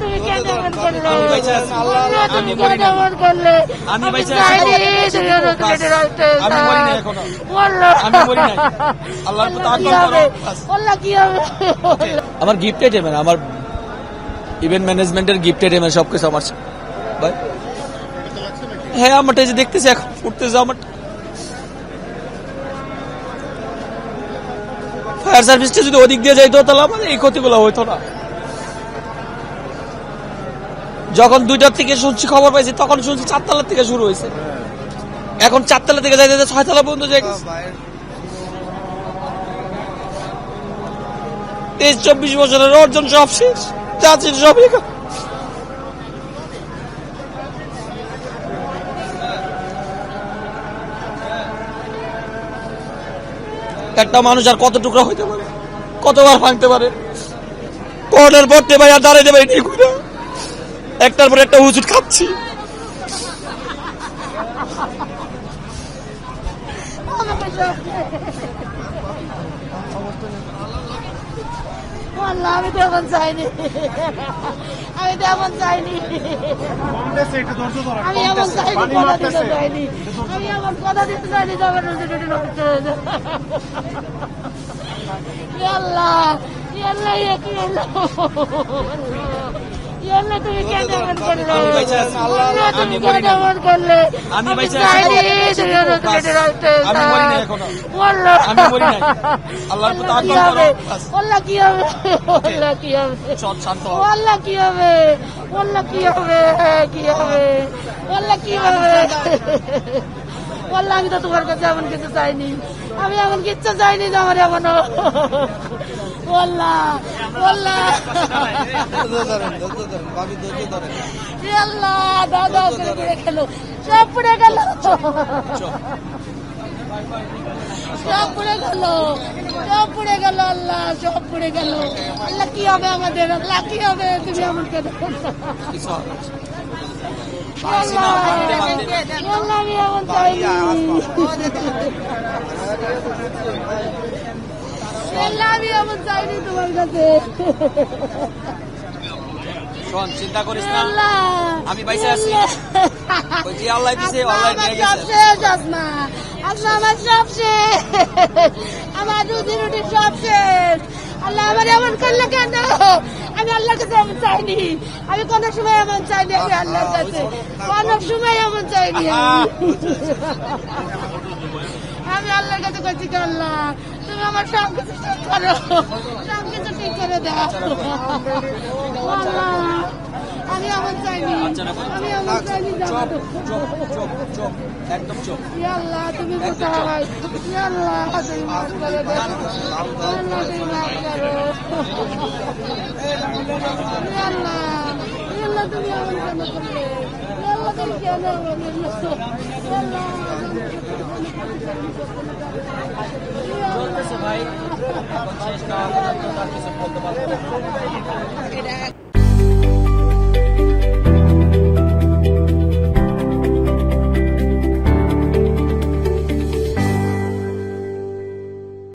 তুমি কেন এমন করলে। আল্লাহ তুমি কেন এমন করলে? আমি চাইনি তুমি কেটে রাখতে আমার গিফট আইটেম আমার ইভেন্ট ম্যানেজমেন্টের গিফট আইটেম সবকিছু আমার। ভাই? হ্যাঁ আমারটা যে দেখতেছি এখন উঠতেছে আমার। ফায়ার সার্ভিসটা যদি ওদিক দিয়ে যাইতো তাহলে আমাদের এই ক্ষতিগুলো হইতো না। যখন দুইটার থেকে শুনছি খবর পাইছি তখন শুনছি চারতলার থেকে শুরু হয়েছে। এখন চারতলা থেকে যাইতে ছয়তলা পর্যন্ত যাই তেইশ চব্বিশ বছরের অর্জন সব শেষ। চাচির সব। একটা মানুষ আর কত টুকরা হইতে পারে? কতবার ভাঙতে পারে? কর্নার পড়তে ভাই আর দাঁড়াইতে পারি ঠিক না একটার পর একটা হুজুট খাচ্ছি। আল্লাহ আমি তো এমন চাইনি। আমি তো এমন চাইনি। আমি এমন চাইনি কথা দিতে চাইনি। আমি এমন কথা দিতে চাইনি যখন রুটি নষ্ট হয়ে যায় আল্লাহ আল্লাহ কি ইয়া আল্লাহ তুমি কেন এমন করলে? আমি আল্লাহ তুমি কেন এমন করলে? আল্লাহ কি হবে। আল্লাহ কি হবে? আল্লাহ কি? হবে? কি হবে? কি হবে? কি কি হবে? আমি তো তোমার কাছে এমন কিছু চাইনি। আমি এমন কিচ্ছু চাইনি আমার এমন বললা বললা। এ আল্লাহ দাদা করে দিয়ে গেল সব পড়ে গেল। সব পড়ে গেল। সব পড়ে গেল আল্লাহ সব পড়ে গেল। আল্লাহ কি হবে আমাদের? আল্লাহ কি হবে? তুমি। আল্লাহ আল্লাহ, আমি এমন চাইনি। আল্লাহ আমি এমন চাইনি তোমার কাছে। শোন চিন্তা করিস না। আমি বাইসে আছি। ওই যে আল্লাহ দিছে, আল্লাহ, আল্লাহ নিয়ে সব গেছে। শেষ আল্লাহ আমার সব শেষ। আমার রুজি রুটি সব শেষ। আল্লাহ আমার এমন করলে কেন? আমি আল্লাহর কাছে এমন চাইনি। আমি কোন সময় এমন চাইনি আমি আল্লাহর কাছে। কোন সময় এমন চাইনি আমি। আল্লাহর কাছে করছি কি আল্লাহ আমার সব কিছু ঠিক করো সব কিছু ঠিক করে দাও। আমি এমন চাইনি আমি এমন চাইনি আল্লাহ তুমি কোথায় আল্লাহ তুমি মাফ করে দাও। আল্লাহ তুমি মাফ করো। আল্লাহ আল্লাহ তুমি এমন কেন করলে? আল্লাহ তুমি কেন এমন করলে? আল্লাহ চলতেছে ভাই। এখন শেষ